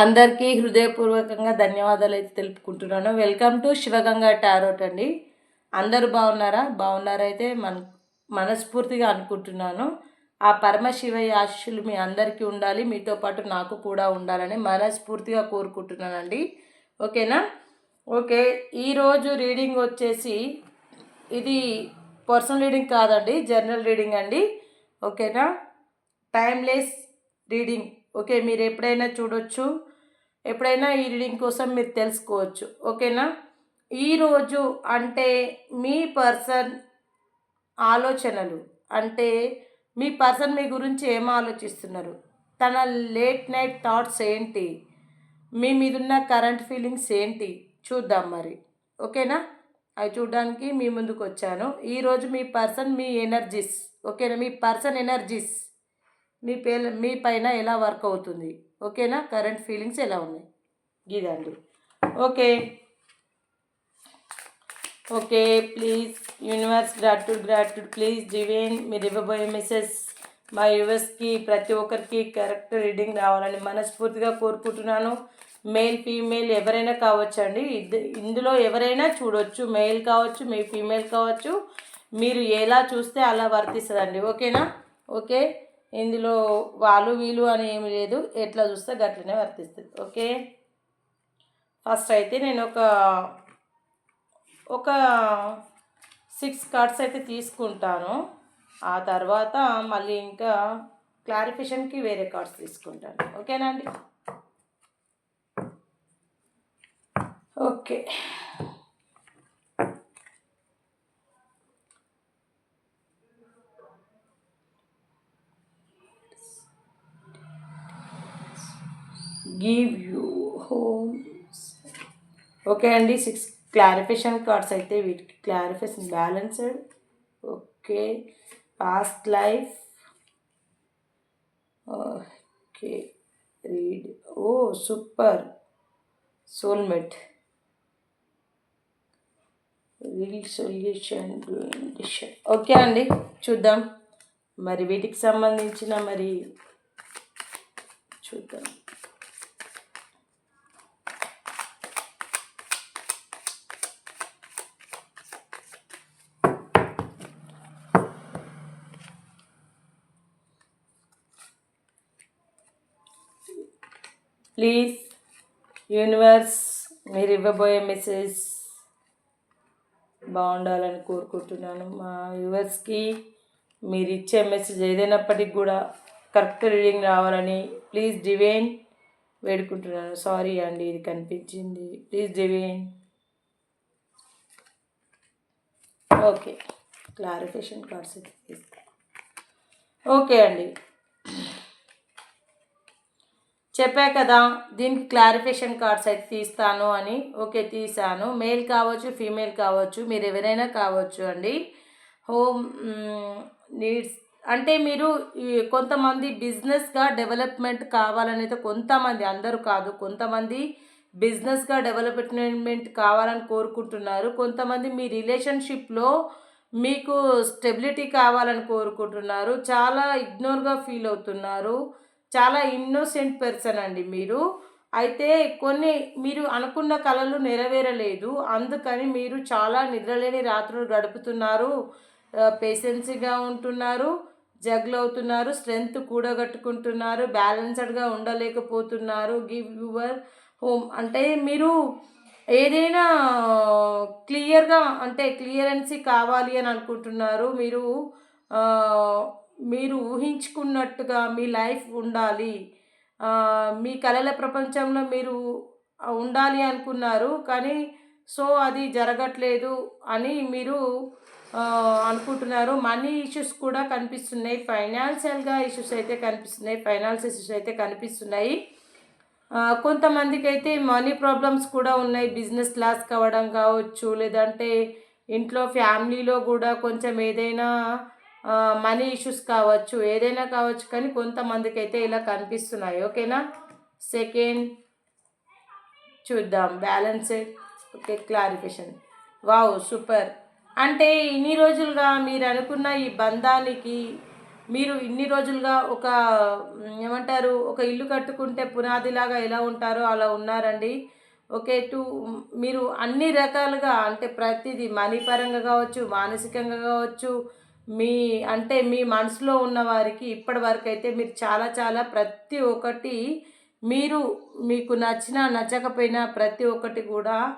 అందరికీ హృదయపూర్వకంగా ధన్యవాదాలు అయితే తెలుపుకుంటున్నాను. వెల్కమ్ టు శివగంగా టారోట్ అండి. అందరూ బాగున్నారా? బాగున్నారైతే మన మనస్ఫూర్తిగా అనుకుంటున్నాను. ఆ పరమశివయ్య ఆశీస్సులు మీ అందరికీ ఉండాలి. మీతో పాటు నాకు కూడా ఉండాలని మనస్ఫూర్తిగా కోరుకుంటున్నానండి. ఓకేనా? ఓకే ఈరోజు రీడింగ్ వచ్చేసి ఇది పర్సనల్ రీడింగ్ కాదండి జనరల్ రీడింగ్ అండి. ఓకేనా? Timeless reading. ఓకే మీరు ఎప్పుడైనా చూడొచ్చు. ఎప్పుడైనా ఈ రీడింగ్ కోసం మీరు తెలుసుకోవచ్చు. ఓకేనా? ఈరోజు అంటే మీ పర్సన్ ఆలోచనలు అంటే మీ పర్సన్ మీ గురించి ఏం ఆలోచిస్తున్నారు? తన లేట్ నైట్ థాట్స్ ఏంటి? మీ మీదున్న కరెంట్ ఫీలింగ్స్ ఏంటి? చూద్దాం మరి. ఓకేనా? అవి చూడడానికి మీ ముందుకు వచ్చాను. ఈరోజు మీ పర్సన్ మీ ఎనర్జీస్ ఓకేనా? మీ పర్సన్ ఎనర్జీస్ మీ పే మీ పైన ఎలా వర్క్ అవుతుంది? ఓకేనా? కరెంట్ ఫీలింగ్స్ ఎలా ఉన్నాయి? ఇదండి okay. Okay please. Universe gratitude gratitude. Please divine మీరు ఇవ్వబోయే మెసేజ్ మా యూఎస్కి ప్రతి ఒక్కరికి కరెక్ట్ రీడింగ్ రావాలని మనస్ఫూర్తిగా కోరుకుంటున్నాను. మేల్ ఫీమేల్ ఎవరైనా కావచ్చు అండి. ఇందులో ఎవరైనా చూడొచ్చు. మేల్ కావచ్చు మీ ఫీమేల్ కావచ్చు. మీరు ఎలా చూస్తే అలా వర్తిస్తుందండి. ఓకేనా? ఓకే. ఇందులో వాళ్ళు వీళ్ళు అని ఏమి లేదు. ఎట్లా చూస్తే గట్లనే వర్తిస్తుంది. ఓకే? ఫస్ట్ అయితే నేను ఒక ఒక సిక్స్ కార్డ్స్ అయితే తీసుకుంటాను. ఆ తర్వాత మళ్ళీ ఇంకా క్లారిఫికేషన్కి వేరే కార్డ్స్ తీసుకుంటాను. ఓకేనా అండి? Okay. Give you home. Okay అండి సిక్స్ క్లారిఫికేషన్ కార్డ్స్ అయితే వీటికి clarification balanced. Okay past life. Okay read. Oh super. Soulmate. Reel solution డిషన్. Okay అండి చూద్దాం. మరి వీటికి సంబంధించిన మరి చూద్దాం. ప్లీజ్ యూనివర్స్ మీరు ఇవ్వబోయే మెసేజ్ బాగుండాలని కోరుకుంటున్నాను. మా యూవర్స్కి మీరు ఇచ్చే మెసేజ్ ఏదైనప్పటికి కూడా కరెక్ట్ రీడింగ్ రావాలని ప్లీజ్ డివైన్ వేడుకుంటున్నాను. సారీ అండి ఇది కనిపించింది. Please divine. Okay clarification cards అయితే ఓకే అండి. చెప్పా కదా దీనికి క్లారిఫికేషన్ కార్డ్స్ అయితే తీస్తాను అని. ఓకే తీసాను మేల్ కావచ్చు ఫీమేల్ కావచ్చు మీరు ఎవరైనా కావచ్చు అండి. హోమ్ నీడ్స్ mm, అంటే మీరు కొంతమంది బిజినెస్గా డెవలప్మెంట్ కావాలనైతే కొంతమంది అందరూ కాదు కొంతమంది బిజినెస్గా డెవలప్మెంట్ కావాలని కోరుకుంటున్నారు. కొంతమంది మీ రిలేషన్షిప్లో మీకు స్టెబిలిటీ కావాలని కోరుకుంటున్నారు. చాలా ఇగ్నోర్గా ఫీల్ అవుతున్నారు. చాలా ఇన్నోసెంట్ పర్సన్ అండి మీరు. అయితే కొన్ని మీరు అనుకున్న కళలు నెరవేరలేదు. అందుకని మీరు చాలా నిద్రలేని రాత్రులు గడుపుతున్నారు. పేషెన్సీగా ఉంటున్నారు. జగ్లు అవుతున్నారు. స్ట్రెంగ్త్ కూడగట్టుకుంటున్నారు. బ్యాలెన్స్డ్గా ఉండలేకపోతున్నారు. గివ్ యువర్ హోమ్ అంటే మీరు ఏదైనా క్లియర్గా అంటే క్లియరెన్సీ కావాలి అని అనుకుంటున్నారు. మీరు మీరు ఊహించుకున్నట్టుగా మీ లైఫ్ ఉండాలి. మీ కళల ప్రపంచంలో మీరు ఉండాలి అనుకున్నారు. కానీ సో అది జరగట్లేదు అని మీరు అనుకుంటున్నారు. మనీ ఇష్యూస్ కూడా కనిపిస్తున్నాయి. ఫైనాన్షియల్గా ఇష్యూస్ అయితే కనిపిస్తున్నాయి. ఫైనాన్స్ ఇష్యూస్ అయితే కనిపిస్తున్నాయి. కొంతమందికి అయితే మనీ ప్రాబ్లమ్స్ కూడా ఉన్నాయి. బిజినెస్ లాస్ కావడం కావచ్చు లేదంటే ఇంట్లో ఫ్యామిలీలో కూడా కొంచెం ఏదైనా మనీ ఇష్యూస్ కావచ్చు ఏదైనా కావచ్చు కానీ కొంతమందికి అయితే ఇలా కనిపిస్తున్నాయి. ఓకేనా? సెకండ్ చూద్దాం. Balanced okay clarification wow super అంటే ఇన్ని రోజులుగా మీరు అనుకున్న ఈ బంధానికి మీరు ఇన్ని రోజులుగా ఒక ఏమంటారు ఒక ఇల్లు కట్టుకుంటే పునాదిలాగా ఎలా ఉంటారో అలా ఉన్నారండి. ఓకే టు మీరు అన్ని రకాలుగా అంటే ప్రతిదీ మనీ పరంగా కావచ్చు మానసికంగా కావచ్చు మీ అంటే మీ మనసులో ఉన్న వారికి ఇప్పటి వరకు అయితే మీరు చాలా చాలా ప్రతి ఒక్కటి మీరు మీకు నచ్చినా నచ్చకపోయినా ప్రతి ఒక్కటి కూడా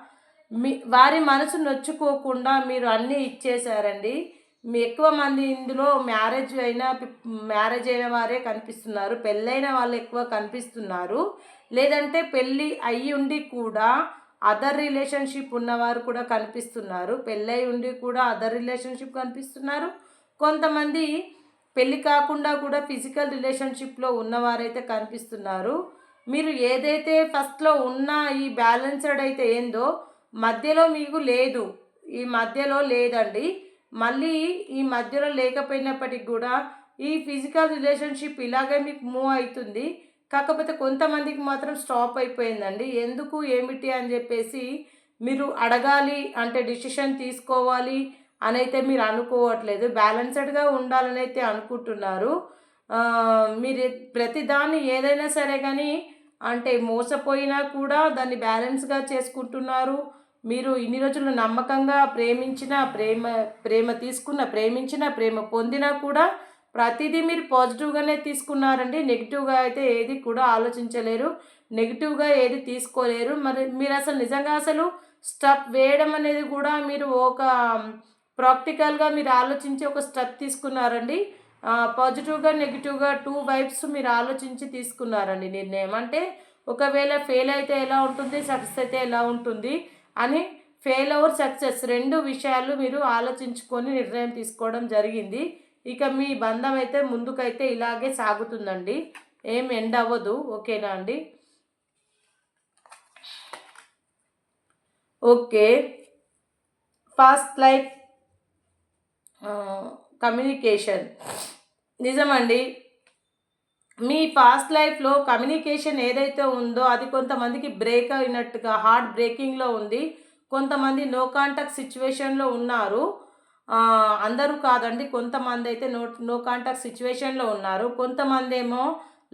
మీ వారి మనసు నొచ్చుకోకుండా మీరు అన్నీ ఇచ్చేశారండి. మీ ఎక్కువ మంది ఇందులో మ్యారేజ్ అయిన మ్యారేజ్ అయిన వారే కనిపిస్తున్నారు. పెళ్ళైన వాళ్ళు ఎక్కువ కనిపిస్తున్నారు. లేదంటే పెళ్ళి అయ్యి ఉండి కూడా అదర్ రిలేషన్షిప్ ఉన్నవారు కూడా కనిపిస్తున్నారు. పెళ్ళై ఉండి కూడా అదర్ రిలేషన్షిప్ కనిపిస్తున్నారు. కొంతమంది పెళ్ళి కాకుండా కూడా ఫిజికల్ రిలేషన్షిప్లో ఉన్నవారైతే కనిపిస్తున్నారు. మీరు ఏదైతే ఫస్ట్లో ఉన్న ఈ బ్యాలెన్స్డ్ అయితే ఏందో మధ్యలో మీకు లేదు. ఈ మధ్యలో లేదండి. మళ్ళీ ఈ మధ్యలో లేకపోయినప్పటికి కూడా ఈ ఫిజికల్ రిలేషన్షిప్ ఇలాగే మీకు మూవ్ అవుతుంది. కాకపోతే కొంతమందికి మాత్రం స్టాప్ అయిపోయిందండి. ఎందుకు ఏమిటి అని చెప్పేసి మీరు అడగాలి అంటే డిసిషన్ తీసుకోవాలి అని అయితే మీరు అనుకోవట్లేదు. బ్యాలెన్స్డ్గా ఉండాలని అయితే అనుకుంటున్నారు మీరు ప్రతిదాన్ని ఏదైనా సరే కానీ అంటే మోసపోయినా కూడా దాన్ని బ్యాలెన్స్గా చేసుకుంటున్నారు. మీరు ఇన్ని రోజులు నమ్మకంగా ప్రేమించిన ప్రేమ ప్రేమ తీసుకున్న ప్రేమించిన ప్రేమ పొందినా కూడా ప్రతిదీ మీరు పాజిటివ్గానే తీసుకున్నారండి. నెగిటివ్గా అయితే ఏది కూడా ఆలోచించలేరు. నెగిటివ్గా ఏది తీసుకోలేరు. మరి మీరు అసలు నిజంగా అసలు స్టప్ వేయడం అనేది కూడా మీరు ఒక ప్రాక్టికల్గా మీరు ఆలోచించి ఒక స్టెప్ తీసుకున్నారండి. పాజిటివ్గా నెగిటివ్గా టూ వైబ్స్ మీరు ఆలోచించి తీసుకున్నారండి. నిర్ణయం అంటే ఒకవేళ ఫెయిల్ అయితే ఎలా ఉంటుంది సక్సెస్ అయితే ఎలా ఉంటుంది అని ఫెయిల్ అవర్ సక్సెస్ రెండు విషయాలు మీరు ఆలోచించుకొని నిర్ణయం తీసుకోవడం జరిగింది. ఇక మీ బంధం అయితే ముందుకైతే ఇలాగే సాగుతుందండి. ఏం ఎండ్ అవ్వదు. ఓకేనా అండి? ఓకే. ఫాస్ట్ లైఫ్ కమ్యూనికేషన్ నిజమండి. మీ ఫాస్ట్ లైఫ్లో కమ్యూనికేషన్ ఏదైతే ఉందో అది కొంతమందికి బ్రేక్ అయినట్టుగా హార్ట్ బ్రేకింగ్లో ఉంది. కొంతమంది నో కాంటాక్ట్ సిచ్యువేషన్లో ఉన్నారు. అందరూ కాదండి కొంతమంది అయితే నో నో కాంటాక్ట్ సిచ్యువేషన్లో ఉన్నారు. కొంతమంది ఏమో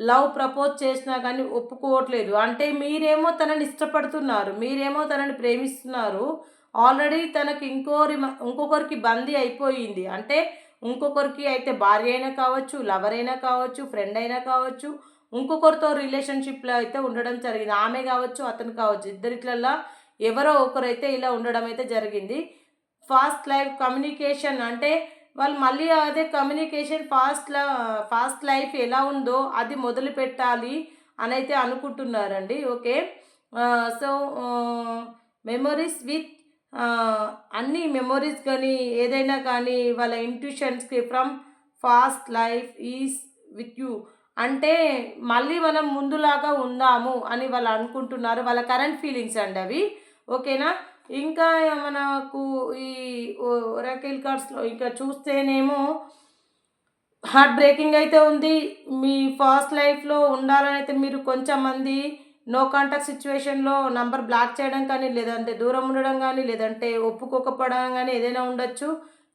లవ్ ప్రపోజ్ చేసినా కానీ ఒప్పుకోవట్లేదు. అంటే మీరేమో తనని ఇష్టపడుతున్నారు మీరేమో తనని ప్రేమిస్తున్నారు. ఆల్రెడీ తనకి ఇంకోరి ఇంకొకరికి బందీ అయిపోయింది. అంటే ఇంకొకరికి అయితే భార్య అయినా కావచ్చు లవర్ అయినా కావచ్చు ఫ్రెండ్ అయినా కావచ్చు ఇంకొకరితో రిలేషన్షిప్లో అయితే ఉండడం జరిగింది. ఆమె కావచ్చు అతను కావచ్చు ఇద్దరిట్లల్లో ఎవరో ఒకరైతే ఇలా ఉండడం అయితే జరిగింది. ఫాస్ట్ లైఫ్ కమ్యూనికేషన్ అంటే వాళ్ళు మళ్ళీ అదే కమ్యూనికేషన్ ఫాస్ట్ ఫాస్ట్ లైఫ్ ఎలా ఉందో అది మొదలు పెట్టాలి అని అయితే అనుకుంటున్నారండి. ఓకే? సో మెమొరీస్ విత్ అన్ని మెమొరీస్ కానీ ఏదైనా కానీ వాళ్ళ ఇంట్యూషన్స్కి from fast life is with you అంటే మళ్ళీ మనం ముందులాగా ఉందాము అని వాళ్ళు అనుకుంటున్నారు వాళ్ళ కరెంట్ ఫీలింగ్స్ అండి అవి. ఓకేనా? ఇంకా మనకు ఈ ఒరాకిల్ కార్డ్స్లో ఇంకా చూస్తేనేమో హార్ట్ బ్రేకింగ్ అయితే ఉంది. మీ ఫాస్ట్ లైఫ్లో ఉండాలని అయితే మీరు కొంచెం మంది నో కాంటాక్ట్ సిచ్యువేషన్లో నంబర్ బ్లాక్ చేయడం కానీ లేదంటే దూరం ఉండడం కానీ లేదంటే ఒప్పుకోకపోవడం కానీ ఏదైనా ఉండొచ్చు.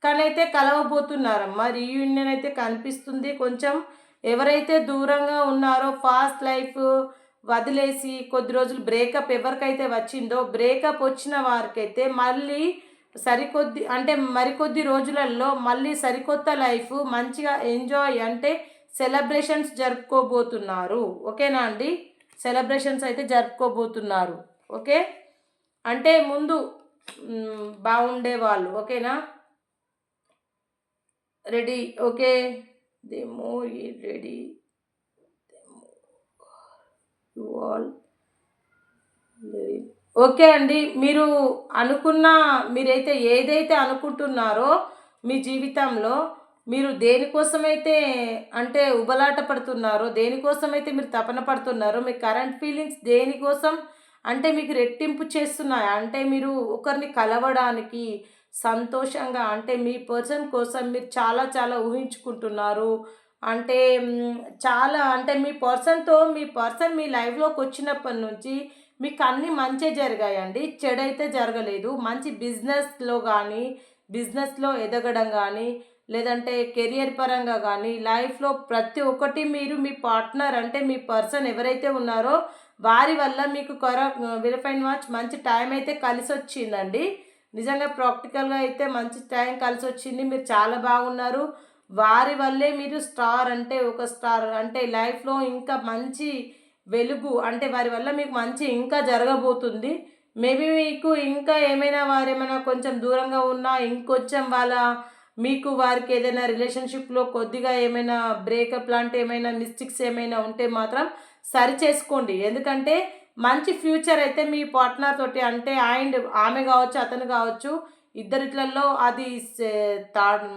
కానీ అయితే కలవబోతున్నారమ్మా రీయూనియన్ అయితే కనిపిస్తుంది. కొంచెం ఎవరైతే దూరంగా ఉన్నారో ఫాస్ట్ లైఫ్ వదిలేసి కొద్ది రోజులు బ్రేకప్ ఎవరికైతే వచ్చిందో బ్రేకప్ వచ్చిన వారికైతే మళ్ళీ సరికొద్ది అంటే మరికొద్ది రోజులలో మళ్ళీ సరికొత్త లైఫ్ మంచిగా ఎంజాయ్ అంటే సెలబ్రేషన్స్ జరుపుకోబోతున్నారు. ఓకేనా అండి? సెలబ్రేషన్స్ అయితే జరుపుకోబోతున్నారు ఓకే? అంటే ముందు బాగుండే వాళ్ళు ఓకేనా? Ready okay? They more ready? You all okay అండి మీరు అనుకున్న మీరైతే ఏదైతే అనుకుంటున్నారో మీ జీవితంలో మీరు దేనికోసమైతే అంటే ఉబలాట పడుతున్నారో దేనికోసమైతే మీరు తపన పడుతున్నారో మీ కరెంట్ ఫీలింగ్స్ దేనికోసం అంటే మీకు రెట్టింపు చేస్తున్నాయి? అంటే మీరు ఒకరిని కలవడానికి సంతోషంగా అంటే మీ పర్సన్ కోసం మీరు చాలా చాలా ఊహించుకుంటున్నారు. అంటే చాలా అంటే మీ పర్సన్తో మీ పర్సన్ మీ లైఫ్లోకి వచ్చినప్పటి నుంచి మీకు అన్ని మంచి జరిగాయండి. చెడైతే జరగలేదు. మంచి బిజినెస్లో కానీ బిజినెస్లో ఎదగడం కానీ లేదంటే కెరియర్ పరంగా కానీ లైఫ్లో ప్రతి ఒక్కటి మీరు మీ పార్ట్నర్ అంటే మీ పర్సన్ ఎవరైతే ఉన్నారో వారి వల్ల మీకు కొర విరఫైన్ వాచ్ మంచి టైం అయితే కలిసి వచ్చిందండి నిజంగా ప్రాక్టికల్గా అయితే మంచి టైం కలిసి వచ్చింది మీరు చాలా బాగున్నారు. వారి వల్లే మీరు స్టార్ అంటే ఒక స్టార్ అంటే లైఫ్లో ఇంకా మంచి వెలుగు అంటే వారి వల్ల మీకు మంచి ఇంకా జరగబోతుంది. మేబీ మీకు ఇంకా ఏమైనా వారు ఏమైనా కొంచెం దూరంగా ఉన్నా ఇంకొంచెం వాళ్ళ మీకు వారికి ఏదైనా రిలేషన్షిప్లో కొద్దిగా ఏమైనా బ్రేకప్ లాంటి ఏమైనా మిస్టేక్స్ ఏమైనా ఉంటే మాత్రం సరి చేసుకోండి ఎందుకంటే మంచి ఫ్యూచర్ అయితే మీ పార్ట్నర్ తోటి అంటే అండ్ ఆమె కావచ్చు అతను కావచ్చు ఇద్దరిట్లలో అది థర్డ్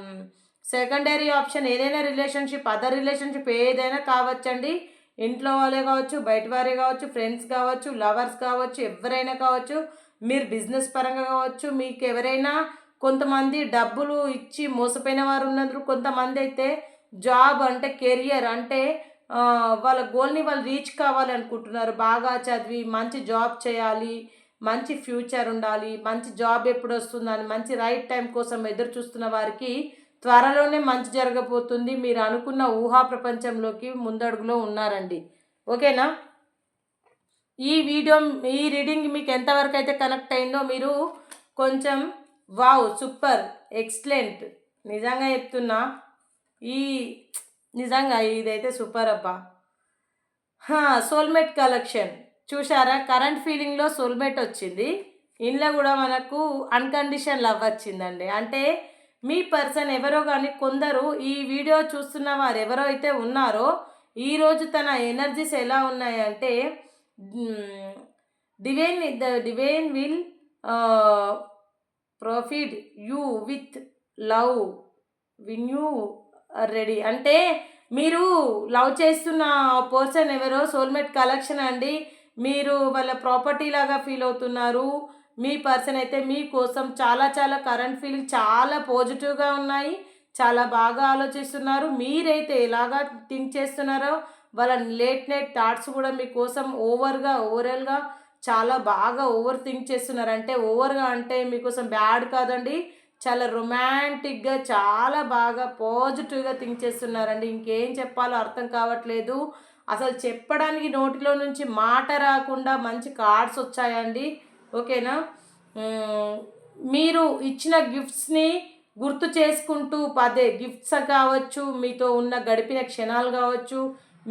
సెకండరీ ఆప్షన్ ఏదైనా రిలేషన్షిప్ అదర్ రిలేషన్షిప్ ఏదైనా కావచ్చండి. ఇంట్లో వాళ్ళే కావచ్చు బయట వారే కావచ్చు ఫ్రెండ్స్ కావచ్చు లవర్స్ కావచ్చు ఎవరైనా కావచ్చు మీరు బిజినెస్ పరంగా కావచ్చు మీకు ఎవరైనా కొంతమంది డబ్బులు ఇచ్చి మోసపోయిన వారు ఉన్నందుకు కొంతమంది అయితే జాబ్ అంటే కెరియర్ అంటే వాళ్ళ గోల్ని వాళ్ళు రీచ్ కావాలనుకుంటున్నారు బాగా చదివి మంచి జాబ్ చేయాలి మంచి ఫ్యూచర్ ఉండాలి మంచి జాబ్ ఎప్పుడు వస్తుందని మంచి రైట్ టైం కోసం ఎదురు చూస్తున్న వారికి త్వరలోనే మంచి జరగబోతుంది. మీరు అనుకున్న ఊహా ప్రపంచంలోకి ముందడుగులో ఉన్నారండి. ఓకేనా? ఈ వీడియో ఈ రీడింగ్ మీకు ఎంతవరకు అయితే కనెక్ట్ అయిందో మీరు కొంచెం వావ్ సూపర్ ఎక్సలెంట్. నిజంగా చెప్తున్నా ఈ నిజంగా ఇదైతే సూపర్ అబ్బా. Soulmate collection. చూసారా కరెంట్ ఫీలింగ్లో సోల్మేట్ వచ్చింది. ఇంట్లో కూడా మనకు అన్కండిషన్ లవ్ వచ్చిందండి. అంటే మీ పర్సన్ ఎవరో కానీ కొందరు ఈ వీడియో చూస్తున్న వారు ఎవరో అయితే ఉన్నారో ఈరోజు తన ఎనర్జీస్ ఎలా ఉన్నాయంటే divine the divine will profit you with love win you ready. అంటే మీరు లవ్ చేస్తున్న పర్సన్ ఎవరో సోల్మేట్ కలెక్షన్ అండి. మీరు వాళ్ళ ప్రాపర్టీ లాగా ఫీల్ అవుతున్నారు. మీ పర్సన్ అయితే మీకోసం చాలా చాలా కరెంట్ ఫీలింగ్ చాలా పాజిటివ్గా ఉన్నాయి. చాలా బాగా ఆలోచిస్తున్నారు. మీరైతే ఎలాగా థింక్ చేస్తున్నారో వాళ్ళ లేట్ నైట్ థాట్స్ కూడా మీకోసం ఓవర్గా ఓవరాల్గా చాలా బాగా ఓవర్ థింక్ చేస్తున్నారంటే ఓవర్గా అంటే మీకోసం బ్యాడ్ కాదండి. చాలా రొమాంటిక్గా చాలా బాగా పాజిటివ్గా థింక్ చేస్తున్నారండి. ఇంకేం చెప్పాలో అర్థం కావట్లేదు. అసలు చెప్పడానికి నోటిలో నుంచి మాట రాకుండా మంచి కార్డ్స్ వచ్చాయండి. ఓకేనా? మీరు ఇచ్చిన గిఫ్ట్స్ని గుర్తు చేసుకుంటూ పదే గిఫ్ట్స్ కావచ్చు మీతో ఉన్న గడిపిన క్షణాలు కావచ్చు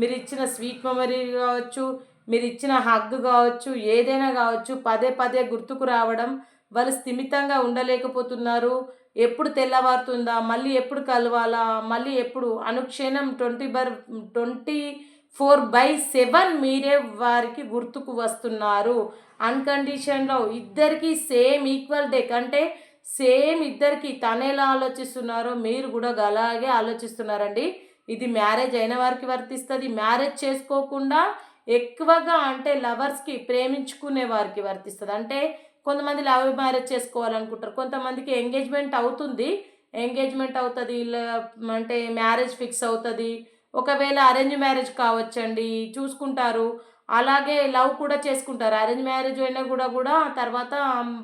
మీరు ఇచ్చిన స్వీట్ మెమరీ కావచ్చు మీరు ఇచ్చిన హగ్ కావచ్చు ఏదైనా కావచ్చు పదే పదే గుర్తుకు రావడం వాళ్ళు స్థిమితంగా ఉండలేకపోతున్నారు. ఎప్పుడు తెల్లవారుతుందా? మళ్ళీ ఎప్పుడు కలవాలా? మళ్ళీ ఎప్పుడు? అనుక్షణం ట్వంటీ బర్ ట్వంటీ ఫోర్ బై సెవెన్ మీరే వారికి గుర్తుకు వస్తున్నారు. అన్కండిషన్లో ఇద్దరికి సేమ్ ఈక్వల్ డే అంటే సేమ్ ఇద్దరికి తనేలా ఆలోచిస్తున్నారో మీరు కూడా అలాగే ఆలోచిస్తున్నారండి. ఇది మ్యారేజ్ అయిన వారికి వర్తిస్తుంది. మ్యారేజ్ చేసుకోకుండా ఎక్కువగా అంటే లవర్స్కి ప్రేమించుకునే వారికి వర్తిస్తుంది. అంటే కొంతమంది లవ్ మ్యారేజ్ చేసుకోవాలనుకుంటారు. కొంతమందికి ఎంగేజ్మెంట్ అవుతుంది. ఎంగేజ్మెంట్ అవుతుంది అంటే మ్యారేజ్ ఫిక్స్ అవుతుంది. ఒకవేళ అరేంజ్ మ్యారేజ్ కావచ్చండి చూసుకుంటారు. అలాగే లవ్ కూడా చేసుకుంటారు. అరేంజ్ మ్యారేజ్ అయినా కూడా కూడా తర్వాత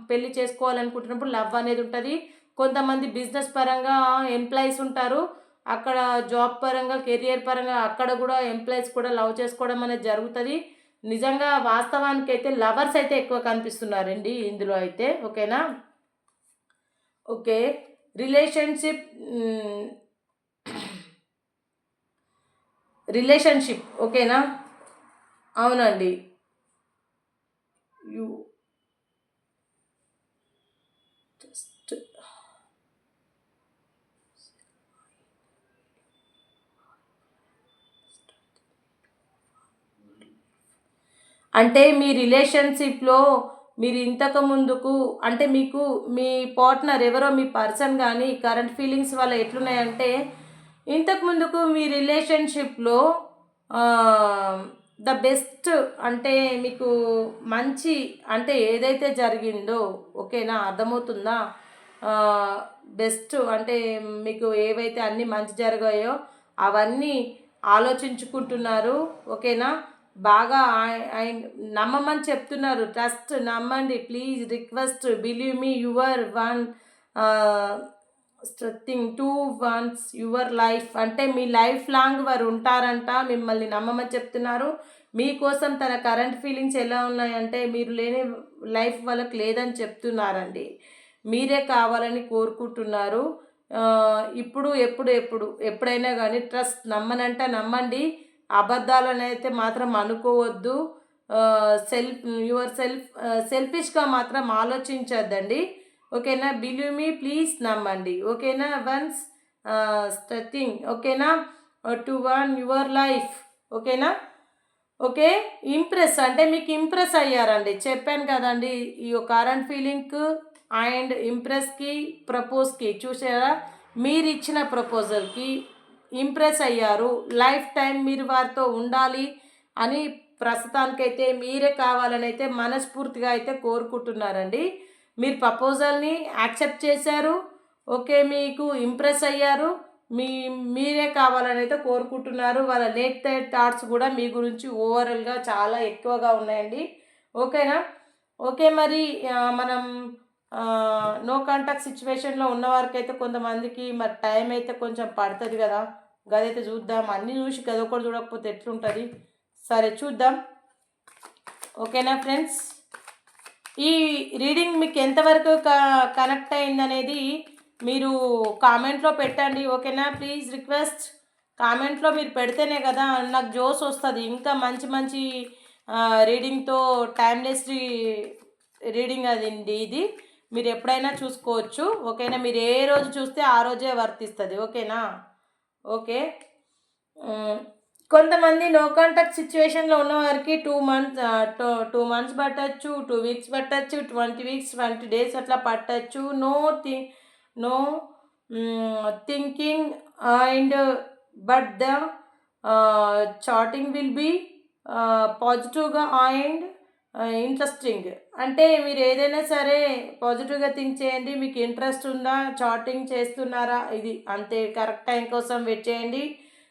పెళ్ళి చేసుకోవాలనుకుంటున్నప్పుడు లవ్ అనేది ఉంటుంది. కొంతమంది బిజినెస్ పరంగా ఎంప్లాయీస్ ఉంటారు. అక్కడ జాబ్ పరంగా కెరియర్ పరంగా అక్కడ కూడా ఎంప్లాయీస్ కూడా లవ్ చేసుకోవడం అనేది జరుగుతుంది. నిజంగా వాస్తవానికి అయితే లవర్స్ అయితే ఎక్కువ కనిపిస్తున్నారండి ఇందులో అయితే ఓకేనా? ఓకే రిలేషన్షిప్ రిలేషన్షిప్ ఓకేనా? అవునండి. అంటే మీ రిలేషన్షిప్లో మీరు ఇంతకు ముందుకు అంటే మీకు మీ పార్ట్నర్ ఎవరో మీ పర్సన్ కానీ కరెంట్ ఫీలింగ్స్ వల్ల ఎట్లున్నాయంటే ఇంతకు ముందుకు మీ రిలేషన్షిప్లో ద బెస్ట్ అంటే మీకు మంచి అంటే ఏదైతే జరిగిందో ఓకేనా? అర్థమవుతుందా? బెస్ట్ అంటే మీకు ఏవైతే అన్నీ మంచి జరిగాయో అవన్నీ ఆలోచించుకుంటున్నారు ఓకేనా? బాగా నమ్మమని చెప్తున్నారు. ట్రస్ట్ నమ్మండి. Please request believe me your one thing to once your life అంటే మీ లైఫ్ లాంగ్ వారు ఉంటారంట మిమ్మల్ని నమ్మమని చెప్తున్నారు. మీకోసం తన కరెంట్ ఫీలింగ్స్ ఎలా ఉన్నాయంటే మీరు లేని లైఫ్ వాళ్ళకి లేదని చెప్తున్నారండి. మీరే కావాలని కోరుకుంటున్నారు. ఇప్పుడు ఎప్పుడు ఎప్పుడు ఎప్పుడైనా కానీ ట్రస్ట్ నమ్మనంటే నమ్మండి. అబద్ధాలనైతే మాత్రం అనుకోవద్దు. సెల్ఫ్ యువర్ సెల్ఫ్ సెల్ఫిష్గా మాత్రం ఆలోచించద్దండి. ఓకేనా? బిలీవ్ మీ ప్లీజ్ నమ్మండి. ఓకేనా? వన్స్ థింగ్ ఓకేనా? టు వన్ యువర్ లైఫ్ ఓకేనా? ఓకే? ఇంప్రెస్ అంటే మీకు ఇంప్రెస్ అయ్యారండి. చెప్పాను కదండి ఈ కరెంట్ ఫీలింగ్ అండ్ ఇంప్రెస్కి ప్రపోజ్కి చూసారా మీరు ఇచ్చిన ప్రపోజల్కి ఇంప్రెస్ అయ్యారు. లైఫ్ టైం మీరు వారితో ఉండాలి అని ప్రస్తుతానికైతే మీరే కావాలని అయితే మనస్ఫూర్తిగా అయితే కోరుకుంటున్నారండి. మీరు ప్రపోజల్ని యాక్సెప్ట్ చేశారు. ఓకే మీకు ఇంప్రెస్ అయ్యారు. మీ మీరే కావాలని అయితే కోరుకుంటున్నారు. వాళ్ళ లేట్ థాట్స్ కూడా మీ గురించి ఓవరాల్గా చాలా ఎక్కువగా ఉన్నాయండి. ఓకేనా? ఓకే మరి మనం నో కాంటాక్ట్ సిచ్యువేషన్లో ఉన్నవారికైతే కొంతమందికి మరి టైం అయితే కొంచెం పడుతుంది కదా. గదైతే చూద్దాం. అన్నీ చూసి గది ఒకటి చూడకపోతే ఎట్లుంటుంది? సరే చూద్దాం. ఓకేనా ఫ్రెండ్స్? ఈ రీడింగ్ మీకు ఎంతవరకు క కనెక్ట్ అయిందనేది మీరు కామెంట్లో పెట్టండి. ఓకేనా? Please request. కామెంట్లో మీరు పెడితేనే కదా నాకు జోస్ వస్తుంది. ఇంకా మంచి మంచి రీడింగ్తో టైమ్లెస్ రీడింగ్ అదండి ఇది మీరు ఎప్పుడైనా చూసుకోవచ్చు. ఓకేనా? మీరు ఏ రోజు చూస్తే ఆ రోజే వర్తిస్తుంది. ఓకేనా? ఓకే. కొంతమంది నో కాంటాక్ట్ సిచ్యువేషన్లో ఉన్నవారికి టూ మంత్స్ టూ మంత్స్ పట్టచ్చు టూ వీక్స్ పట్టచ్చు ట్వంటీ వీక్స్ ట్వంటీ డేస్ అట్లా పట్టచ్చు. No the no thinking and but the chatting will be పాజిటివ్గా అండ్ ఇంట్రెస్టింగ్ అంటే మీరు ఏదైనా సరే పాజిటివ్గా థింక్ చేయండి మీకు ఇంట్రెస్ట్ ఉందా చాటింగ్ చేస్తున్నారా ఇది అంతే కరెక్ట్ టైం కోసం వెయిట్ చేయండి.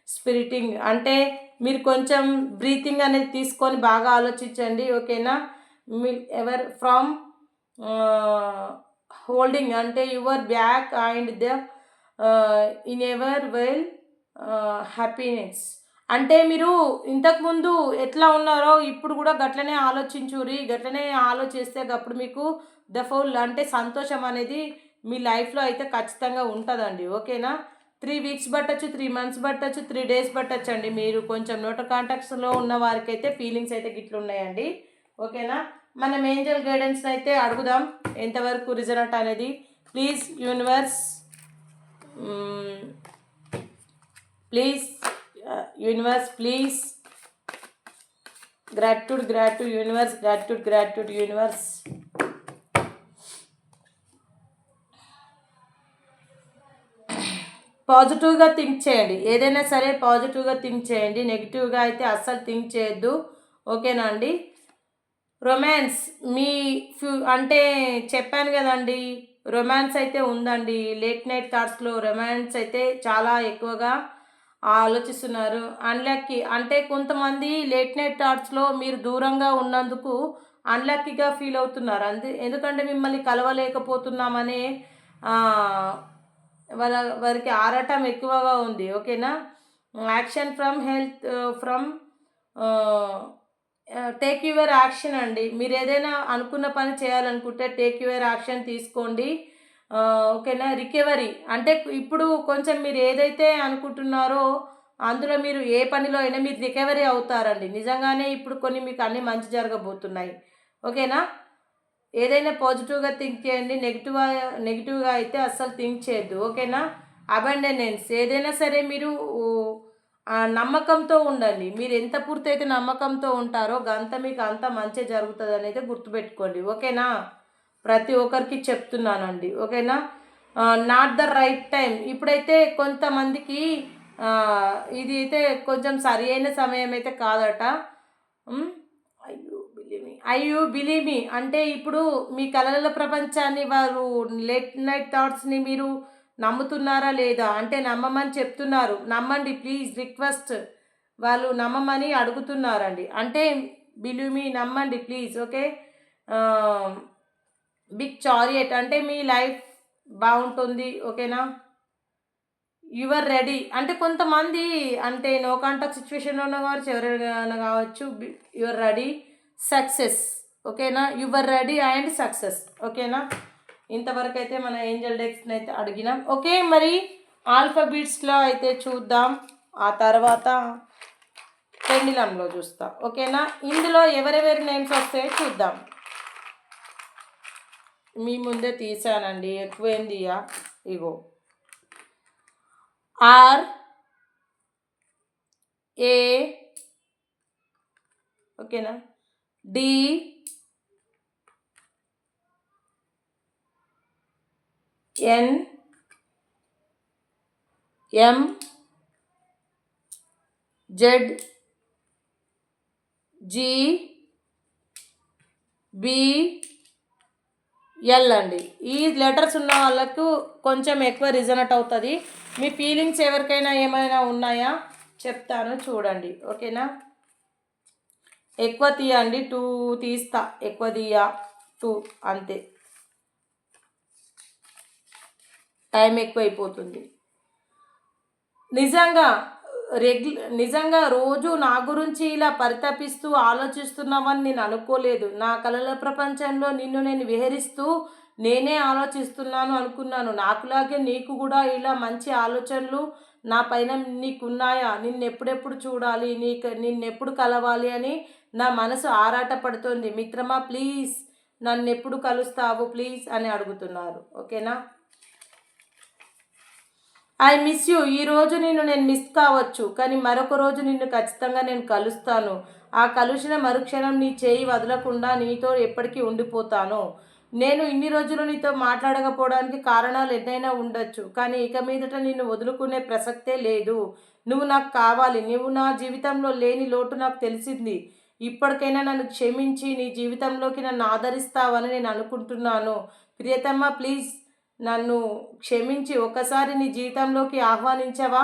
స్పిరిటింగ్ అంటే మీరు కొంచెం బ్రీతింగ్ అనేది తీసుకొని బాగా ఆలోచించండి ఓకేనా? మీ ఎవర్ ఫ్రమ్ హోల్డింగ్ అంటే your back and the in ever well happiness అంటే మీరు ఇంతకుముందు ఎట్లా ఉన్నారో ఇప్పుడు కూడా గట్లనే ఆలోచించురి గట్లనే ఆలోచిస్తే అప్పుడు మీకు ద ఫుల్ అంటే సంతోషం అనేది మీ లైఫ్లో అయితే ఖచ్చితంగా ఉంటుందండి. ఓకేనా? త్రీ వీక్స్ పట్టచ్చు త్రీ మంత్స్ పట్టచ్చు త్రీ డేస్ పట్టచ్చు అండి. మీరు కొంచెం నోట కాంటాక్ట్స్లో ఉన్న వారికి అయితే ఫీలింగ్స్ అయితే గిట్లున్నాయండి. ఓకేనా? మనం ఏంజల్ గైడెన్స్ అయితే అడుగుదాం. ఎంతవరకు రిజల్ట్ అనేది? Please universe please universe please gratitude gratitude universe gratitude gratitude universe పాజిటివ్గా థింక్ చేయండి. ఏదైనా సరే పాజిటివ్గా థింక్ చేయండి. నెగిటివ్గా అయితే అస్సలు థింక్ చేయొద్దు. ఓకేనా అండి? రొమాన్స్ మీ ఫ్యూ అంటే చెప్పాను కదండి రొమాన్స్ అయితే ఉందండి. లేట్ నైట్ కార్స్లో రొమాన్స్ అయితే చాలా ఎక్కువగా ఆలోచిస్తున్నారు. అన్లక్కీ అంటే కొంతమంది లేట్ నైట్ థాట్స్లో మీరు దూరంగా ఉన్నందుకు అన్లక్కీగా ఫీల్ అవుతున్నారు. అందు ఎందుకంటే మిమ్మల్ని కలవలేకపోతున్నామనే వాళ్ళ వారికి ఆరాటం ఎక్కువగా ఉంది. ఓకేనా? Action from health from take your action అండి. మీరు ఏదైనా అనుకున్న పని చేయాలనుకుంటే టేక్ యువర్ యాక్షన్ తీసుకోండి. ఓకేనా? రికవరీ. అంటే ఇప్పుడు కొంచెం మీరు ఏదైతే అనుకుంటున్నారో అందులో మీరు ఏ పనిలో అయినా మీరు రికవరీ అవుతారండి. నిజంగానే ఇప్పుడు కొన్ని మీకు అన్నీ మంచి జరగబోతున్నాయి. ఓకేనా? ఏదైనా పాజిటివ్గా థింక్ చేయండి. నెగిటివ్గా నెగిటివ్గా అయితే అస్సలు థింక్ చేయొద్దు. ఓకేనా? అబండెనెన్స్. ఏదైనా సరే మీరు నమ్మకంతో ఉండండి. మీరు ఎంత పూర్తయితే నమ్మకంతో ఉంటారో అంత మీకు అంత మంచి జరుగుతుంది అనేది గుర్తుపెట్టుకోండి. ఓకేనా? ప్రతి ఒక్కరికి చెప్తున్నానండి. ఓకేనా? నాట్ ద రైట్ టైం ఇప్పుడైతే కొంతమందికి ఇది అయితే కొంచెం సరి అయిన సమయం అయితే కాదట. అయ్యో బిలీమి అయ్యో బిలీమి అంటే ఇప్పుడు మీ కలల ప్రపంచాన్ని వారు లేట్ నైట్ థాట్స్ని మీరు నమ్ముతున్నారా లేదా? అంటే నమ్మమని చెప్తున్నారు. నమ్మండి ప్లీజ్ రిక్వెస్ట్ వాళ్ళు నమ్మమని అడుగుతున్నారండి. అంటే బిలీవ్ మీ నమ్మండి ప్లీజ్ ఓకే బిగ్ చారియట్ అంటే మీ లైఫ్ బాగుంటుంది ఓకేనా? యువర్ రెడీ అంటే కొంతమంది అంటే నో కాంటాక్ట్ సిచ్యువేషన్లో ఉన్న కావచ్చు ఎవరైనా కావచ్చు యువర్ రెడీ సక్సెస్ ఓకేనా? యువర్ రెడీ అండ్ సక్సెస్ ఓకేనా? ఇంతవరకు అయితే మన ఏంజల్ డెక్స్ని అయితే అడిగినాం. ఓకే మరి ఆల్ఫాబీట్స్లో అయితే చూద్దాం. ఆ తర్వాత పెండిలంలో చూస్తాం ఓకేనా? ఇందులో ఎవరెవరి నేమ్స్ వస్తాయో చూద్దాం. మీ ముందే తీసానండి. ఎక్కువేంది ఇగో. ఆర్ ఏ ఓకేనా? D N M Z G B L అండి. ఈ లెటర్స్ ఉన్న వాళ్ళకు కొంచెం ఎక్కువ రిజనట్ అవుతుంది. మీ ఫీలింగ్స్ ఎవరికైనా ఏమైనా ఉన్నాయా? చెప్తాను చూడండి. ఓకేనా? ఎక్కువ తీయండి. టూ తీస్తా. ఎక్కువ తీయా. టూ అంతే. టైం ఎక్కువైపోతుంది. నిజంగా రెగ్యు నిజంగా రోజు నా గురించి ఇలా పరితపిస్తూ ఆలోచిస్తున్నామని నేను అనుకోలేదు. నా కలల ప్రపంచంలో నిన్ను నేను విహరిస్తూ నేనే ఆలోచిస్తున్నాను అనుకున్నాను. నాకులాగే నీకు కూడా ఇలా మంచి ఆలోచనలు నా పైన నీకున్నాయా? నిన్ను ఎప్పుడెప్పుడు చూడాలి? నీకు నిన్నెప్పుడు కలవాలి అని నా మనసు ఆరాటపడుతోంది. మిత్రమా ప్లీజ్ నన్ను ఎప్పుడు కలుస్తావు? ప్లీజ్ అని అడుగుతున్నారు. ఓకేనా? I miss you. ఈరోజు నిన్ను నేను మిస్ కావచ్చు కానీ మరొక రోజు నిన్ను ఖచ్చితంగా నేను కలుస్తాను. ఆ కలుసిన మరుక్షణం నీ చేయి వదలకుండా నీతో ఎప్పటికీ ఉండిపోతాను. నేను ఇన్ని రోజులు నీతో మాట్లాడకపోవడానికి కారణాలు ఎన్నైనా ఉండొచ్చు కానీ ఇక మీదట నిన్ను వదులుకునే ప్రసక్తే లేదు. నువ్వు నాకు కావాలి. నువ్వు నా జీవితంలో లేని లోటు నాకు తెలిసింది. ఇప్పటికైనా నన్ను క్షమించి నీ జీవితంలోకి నన్ను ఆదరిస్తావని నేను అనుకుంటున్నాను. ప్రియతమ్మ ప్లీజ్ నన్ను క్షమించి ఒకసారి నీ జీవితంలోకి ఆహ్వానించవా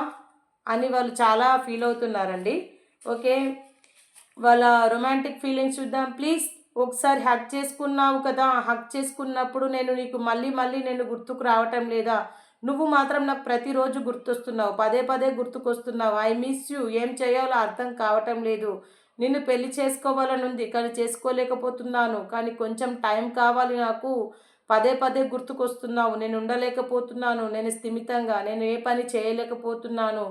అని వాళ్ళు చాలా ఫీల్ అవుతున్నారండి. ఓకే వాళ్ళ రొమాంటిక్ ఫీలింగ్స్ చూద్దాం. ప్లీజ్ ఒకసారి హక్ చేసుకున్నావు కదా హక్ చేసుకున్నప్పుడు నేను నీకు మళ్ళీ మళ్ళీ నేను గుర్తుకు రావటం లేదా? నువ్వు మాత్రం నాకు ప్రతిరోజు గుర్తొస్తున్నావు పదే పదే గుర్తుకొస్తున్నావు. ఐ మిస్ యూ ఏం చేయాలో అర్థం కావటం లేదు. నిన్ను పెళ్ళి చేసుకోవాలని ఉంది కానీ చేసుకోలేకపోతున్నాను. కానీ కొంచెం టైం కావాలి నాకు. పదే పదే గుర్తుకొస్తున్నావు నేను ఉండలేకపోతున్నాను నేను స్థిమితంగా నేను ఏ పని చేయలేకపోతున్నాను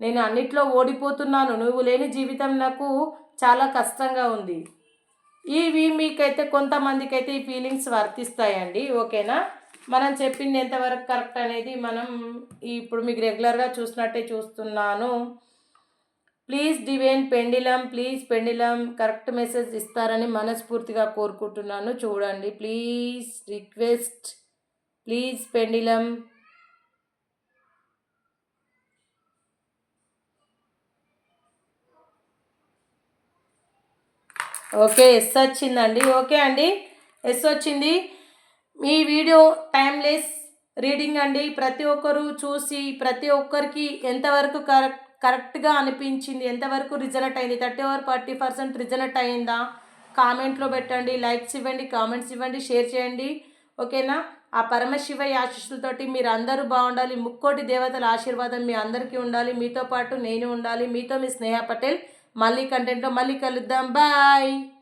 నేను అన్నిట్లో ఓడిపోతున్నాను నువ్వు లేని జీవితం నాకు చాలా కష్టంగా ఉంది. ఇవి మీకైతే కొంతమందికి అయితే ఈ ఫీలింగ్స్ వర్తిస్తాయండి ఓకేనా? మనం చెప్పింది ఎంతవరకు కరెక్ట్ అనేది మనం ఇప్పుడు మీకు రెగ్యులర్గా చూసినట్టే చూస్తున్నాను. Please divine pendulum please pendulum correct message ఇస్తారని మనస్ఫూర్తిగా కోరుకుంటున్నాను. చూడండి please request please pendulum. Okay yes వచ్చిందండి. ఓకే అండి ఎస్ వచ్చింది. మీ వీడియో టైమ్లెస్ రీడింగ్ అండి. ప్రతి ఒక్కరు చూసి ప్రతి ఒక్కరికి ఎంతవరకు కరెక్ట్ కరెక్ట్గా అనిపించింది? ఎంతవరకు రిజల్ట్ అయింది? Thirty over forty percent result అయిందా? కామెంట్లో పెట్టండి లైక్స్ ఇవ్వండి కామెంట్స్ ఇవ్వండి షేర్ చేయండి. ఓకేనా? ఆ పరమశివ ఆశీస్సులతోటి మీరు అందరూ బాగుండాలి. ముక్కోటి దేవతల ఆశీర్వాదం మీ అందరికీ ఉండాలి. మీతో పాటు నేను ఉండాలి. మీతో మీ స్నేహ పటేల్. మళ్ళీ కంటెంట్లో మళ్ళీ కలుద్దాం. బాయ్!